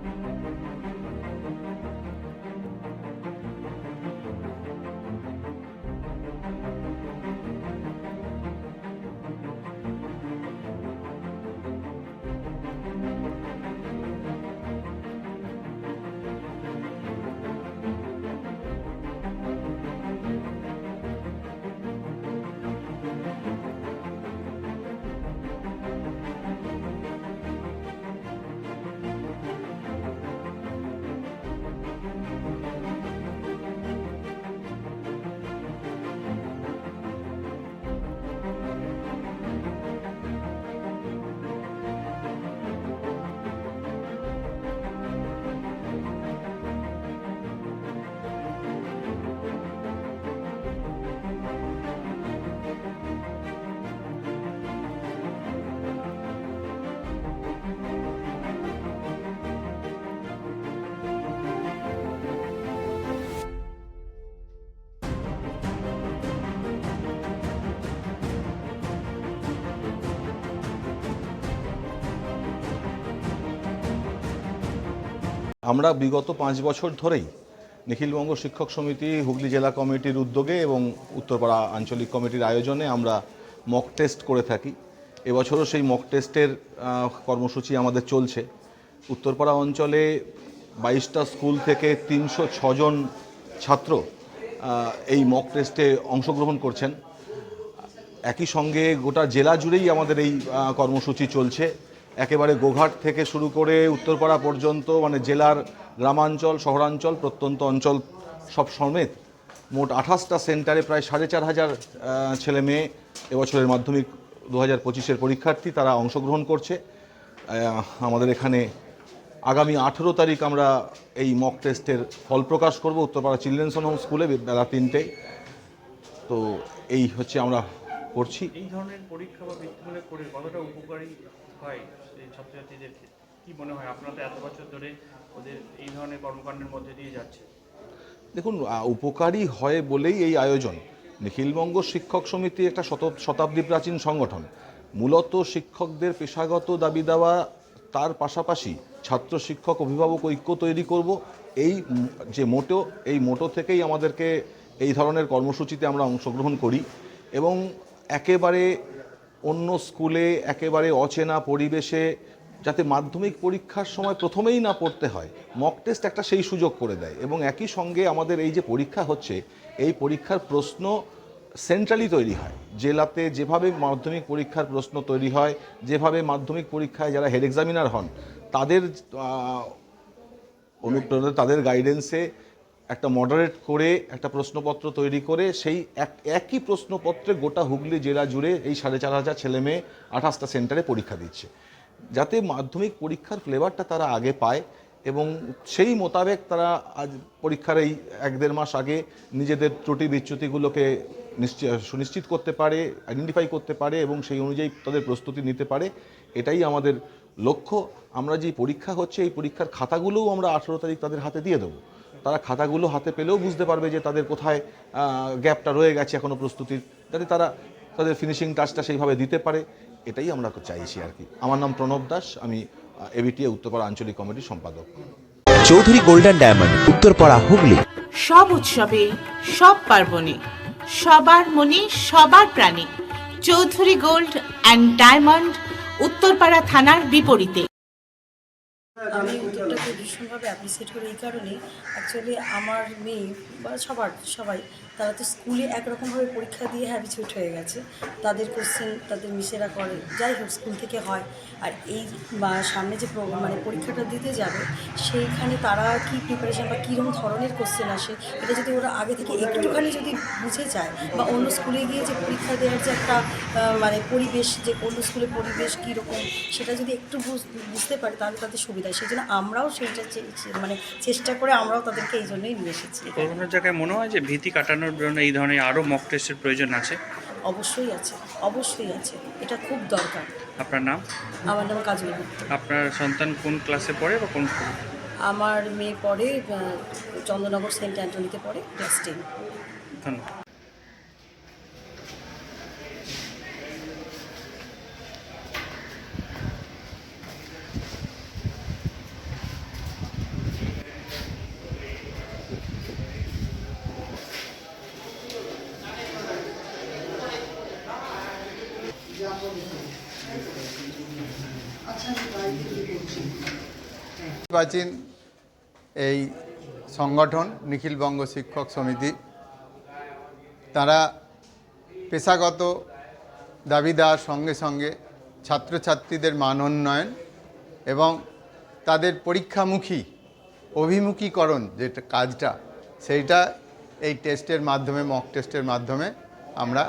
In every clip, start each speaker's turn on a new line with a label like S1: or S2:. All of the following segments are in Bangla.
S1: thank you আমরা বিগত পাঁচ বছর ধরেই নিখিলবঙ্গ শিক্ষক সমিতি, হুগলি জেলা কমিটির উদ্যোগে এবং উত্তরপাড়া আঞ্চলিক কমিটির আয়োজনে আমরা মক টেস্ট করে থাকি। এবছরও সেই মক টেস্টের কর্মসূচি আমাদের চলছে। উত্তরপাড়া অঞ্চলে বাইশটা স্কুল থেকে তিনশো ছজন ছাত্র এই মক টেস্টে অংশগ্রহণ করছেন। একই সঙ্গে গোটা জেলা জুড়েই আমাদের এই কর্মসূচি চলছে। একেবারে গোঘাট থেকে শুরু করে উত্তরপাড়া পর্যন্ত মানে জেলার গ্রামাঞ্চল, শহরাঞ্চল, প্রত্যন্ত অঞ্চল সব সমেত মোট আঠাশটা সেন্টারে প্রায় সাড়ে চার হাজার ছেলে মেয়ে এবছরের মাধ্যমিক দু হাজার পঁচিশের পরীক্ষার্থী তারা অংশগ্রহণ করছে। আমাদের এখানে আগামী আঠেরো তারিখ আমরা এই মক টেস্টের ফল প্রকাশ করব উত্তরপাড়া চিলড্রেন্স হোম স্কুলে বেলা তিনটেয় তো এই হচ্ছে আমরা করছি।
S2: এই ধরনের পরীক্ষা বা কতটা উপকারী হয়? এই ছাত্রছাত্রীদের কি মনে হয়, আপনারা তো এত বছর ধরে ওদের এই ধরনের কর্মকাণ্ডের মধ্যে দিয়ে যাচ্ছে
S1: দেখুন উপকারী হয় বলেই এই আয়োজন। নিখিলবঙ্গ শিক্ষক সমিতি একটা শত, শতাব্দী প্রাচীন সংগঠন। মূলত শিক্ষকদের পেশাগত দাবি দেওয়া, তার পাশাপাশি ছাত্র শিক্ষক অভিভাবক ঐক্য তৈরি করব। এই যে মোটো, এই মোটো থেকেই আমাদেরকে এই ধরনের কর্মসূচিতে আমরা অংশগ্রহণ করি এবং একেবারে অন্য স্কুলে একেবারে অচেনা পরিবেশে যাতে মাধ্যমিক পরীক্ষার সময় প্রথমেই না পড়তে হয় মক টেস্ট একটা সেই সুযোগ করে দেয় এবং একই সঙ্গে আমাদের এই যে পরীক্ষা হচ্ছে, এই পরীক্ষার প্রশ্ন সেন্ট্রালি তৈরি হয়। জেলাতে যেভাবে মাধ্যমিক পরীক্ষার প্রশ্ন তৈরি হয়, যেভাবে মাধ্যমিক পরীক্ষায় যারা হেড এক্সামিনার হন, তাদের অনুপ্রেরণা, তাদের গাইডেন্সে একটা মডারেট করে একটা প্রশ্নপত্র তৈরি করে সেই এক, একই প্রশ্নপত্রে গোটা হুগলি জেলা জুড়ে এই সাড়ে চার হাজার ছেলে মেয়ে আঠাশটা সেন্টারে পরীক্ষা দিচ্ছে। যাতে মাধ্যমিক পরীক্ষার ফ্লেভারটা তারা আগে পায় এবং সেই মোতাবেক তারা আজ পরীক্ষার এই এক দেড় মাস আগে নিজেদের ত্রুটি বিচ্যুতিগুলোকে নিশ্চয় সুনিশ্চিত করতে পারে আইডেন্টিফাই করতে পারে এবং সেই অনুযায়ী তাদের প্রস্তুতি নিতে পারে, এটাই আমাদের লক্ষ্য। আমরা যে পরীক্ষা হচ্ছে, এই পরীক্ষার খাতাগুলোও আমরা আঠেরো তারিখ তাদের হাতে দিয়ে দেবো। তারা খাতাগুলো হাতে পেলেও বুঝতে পারবে যে তাদের কোথায় গ্যাপটা রয়ে গেছে এখনও প্রস্তুতির যাতে তারা তাদের ফিনিশিং টাচটা সেইভাবে দিতে পারে। এটাই আমরা চাইছি আর কি। আমার নাম প্রণব দাস আমি এবিটিএ উত্তরপাড়া আঞ্চলিক কমিটির সম্পাদক।
S3: Chowdhury golden diamond Uttarpara Hooghly.
S4: সব উৎসবে সব পার্বণে সবার মনে সবার প্রাণে। Chowdhury gold and diamond Uttarpara থানার বিপরীতে।
S5: আমি উদ্যোগটাকে ভীষণভাবে অ্যাপ্রিসিয়েট করি এই কারণেই। অ্যাকচুয়ালি আমার মেয়ে বা সবার সবাই তারা তো স্কুলে একরকমভাবে পরীক্ষা দিয়ে হ্যাবিচুয়েট হয়ে গেছে। তাদের কোশ্চেন তাদের মিসেরা করে। যাই হোক, স্কুল থেকে হয়। আর এই বা সামনে যে মানে পরীক্ষাটা দিতে যাবে, সেইখানে তারা কি প্রিপারেশন বা কীরকম ধরনের কোশ্চেন আসে, এটা যদি ওরা আগে থেকে একটুখানি যদি বুঝে যায় বা অন্য স্কুলে গিয়ে যে পরীক্ষা দেওয়ার যে একটা মানে পরিবেশ, যে অন্য স্কুলের পরিবেশ কীরকম, সেটা যদি একটু বুঝ- বুঝতে পারে, তাহলে তাদের সুবিধা সেই জন্য আমরাও সেইটা মানে চেষ্টা করে আমরাও তাদেরকে এই জন্যই নিয়ে এসেছি।
S2: কোনো জায়গায় মনে হয় যে ভীতি কাটানোর জন্য এই ধরনের আরও মক টেস্টের প্রয়োজন আছে?
S5: অবশ্যই আছে অবশ্যই আছে। এটা খুব দরকার।
S2: আপনার নাম?
S5: আমার নাম কাজল
S2: আপনার সন্তান কোন ক্লাসে পড়ে বা কোন স্কুলে
S5: আমার মেয়ে পড়ে চন্দ্রনগর সেন্ট অ্যান্টনিতে পড়ে ক্লাস টেন
S2: ধন্যবাদ।
S6: প্রাচীন এই সংগঠন নিখিলবঙ্গ শিক্ষক সমিতি, তারা পেশাগত দাবি দেওয়ার সঙ্গে সঙ্গে ছাত্রছাত্রীদের মান উন্নয়ন এবং তাদের পরীক্ষামুখী অভিমুখীকরণ যেটা কাজটা, সেইটা এই টেস্টের মাধ্যমে, মক টেস্টের মাধ্যমে আমরা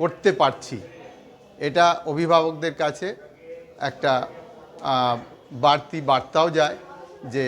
S6: করতে পারছি। এটা অভিভাবকদের কাছে একটা বাড়তি বার্তাও যায় যে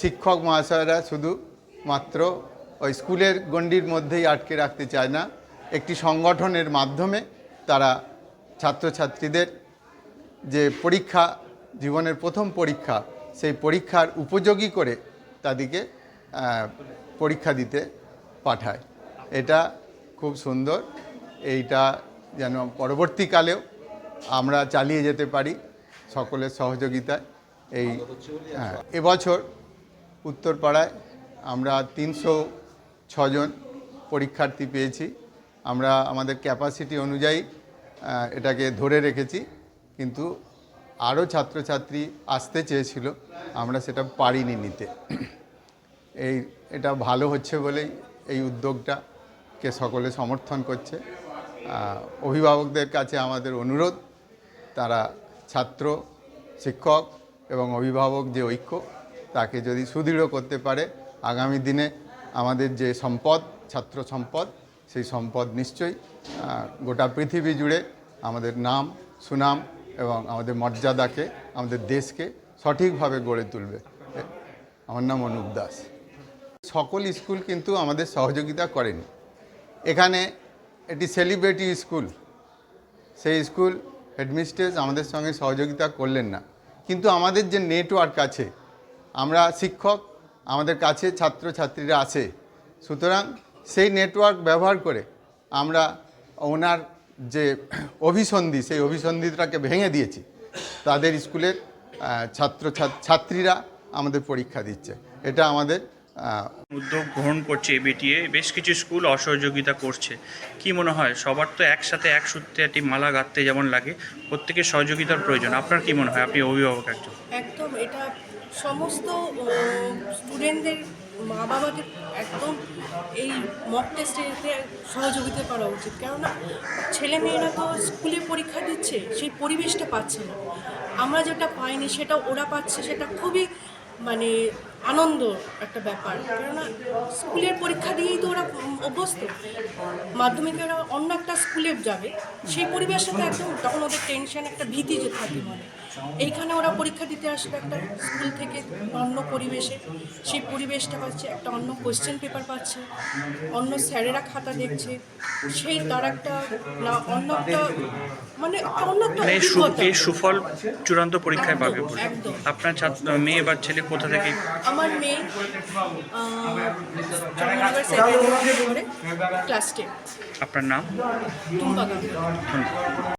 S6: শিক্ষক মহাশয়রা শুধু মাত্র ওই স্কুলের গণ্ডির মধ্যেই আটকে রাখতে চায় না, একটি সংগঠনের মাধ্যমে তারা ছাত্রছাত্রীদের যে পরীক্ষা, জীবনের প্রথম পরীক্ষা, সেই পরীক্ষার উপযোগী করে তাদেরকে পরীক্ষা দিতে পাঠায়। এটা খুব সুন্দর, এইটা যেন পরবর্তীকালেও আমরা চালিয়ে যেতে পারি সকলের সহযোগিতায়। এই হ্যাঁ এবছর উত্তরপাড়ায় আমরা তিনশো ছজন পরীক্ষার্থী পেয়েছি। আমরা আমাদের ক্যাপাসিটি অনুযায়ী এটাকে ধরে রেখেছি। কিন্তু আরও ছাত্রছাত্রী আসতে চেয়েছিল, আমরা সেটা পারিনি নিতে। এই, এটা ভালো হচ্ছে বলেই এই উদ্যোগটাকে সকলে সমর্থন করছে। অভিভাবকদের কাছে আমাদের অনুরোধ, তারা ছাত্র, শিক্ষক এবং অভিভাবক যে ঐক্য, তাকে যদি সুদৃঢ় করতে পারে, আগামী দিনে আমাদের যে সম্পদ, ছাত্র সম্পদ, সেই সম্পদ নিশ্চয়ই গোটা পৃথিবী জুড়ে আমাদের নাম, সুনাম এবং আমাদের মর্যাদাকে, আমাদের দেশকে সঠিকভাবে গড়ে তুলবে। আমার নাম অনুপ দাস। সকল স্কুল কিন্তু আমাদের সহযোগিতা করেনি। এখানে এটি সেলিব্রিটি স্কুল সেই স্কুল হেডমিস্ট্রেস আমাদের সঙ্গে সহযোগিতা করলেন না। কিন্তু আমাদের যে নেটওয়ার্ক আছে, আমরা শিক্ষক, আমাদের কাছে ছাত্রছাত্রীরা আছে। সুতরাং সেই নেটওয়ার্ক ব্যবহার করে আমরা ওনার যে অভিসন্ধি, সেই অভিসন্ধিটাকে ভেঙে দিয়েছি। তাদের স্কুলের ছাত্র ছাত্রীরা আমাদের পরীক্ষা দিচ্ছে। এটা আমাদের
S2: উদ্যোগ গ্রহণ করছে এবিটিএ। বেশ কিছু স্কুল অসহযোগিতা করছে। কি মনে হয়, সবার তো একসাথে এক সূত্রে একটি মালা গাঁথতে যেমন লাগে, প্রত্যেকের সহযোগিতার প্রয়োজন। আপনার কি মনে হয়, আপনি অভিভাবক একজন?
S7: একদম, এটা সমস্ত স্টুডেন্টদের মা বাবাকে একদম এই মক টেস্টে সহযোগিতা করা উচিত। কেননা ছেলে মেয়েরা তো স্কুলে পরীক্ষা দিচ্ছে, সেই পরিবেশটা পাচ্ছে না। আমরা যেটা পাইনি, সেটা ওরা পাচ্ছে, সেটা খুবই মানে আনন্দ একটা ব্যাপার। কেননা স্কুলের পরীক্ষা দিয়েই তো ওরা অভ্যস্ত। মাধ্যমিকে ওরা অন্য একটা স্কুলে যাবে, সেই পরিবেশে তো একদম তখন ওদের টেনশন একটা ভীতি যে থাকে মনে এইখানে ওরা পরীক্ষা দিতে আসবে একটা স্কুল থেকে অন্য পরিবেশে। সেই পরিবেশটা পাচ্ছে একটা অন্য কোশ্চেন পেপার পাচ্ছে অন্য স্যারেরা খাতা দেখছে। সেই তার একটা না অন্য একটা মানে একটা অন্য একটা
S2: মানে এই সুফল চূড়ান্ত পরীক্ষায় পাবে
S7: একদম,
S2: আপনার ছাত্র মেয়ে বা ছেলে কোথা থেকে?
S7: আমার মেয়ে ক্লাস টেন
S2: আপনার নাম? ধন্যবাদ।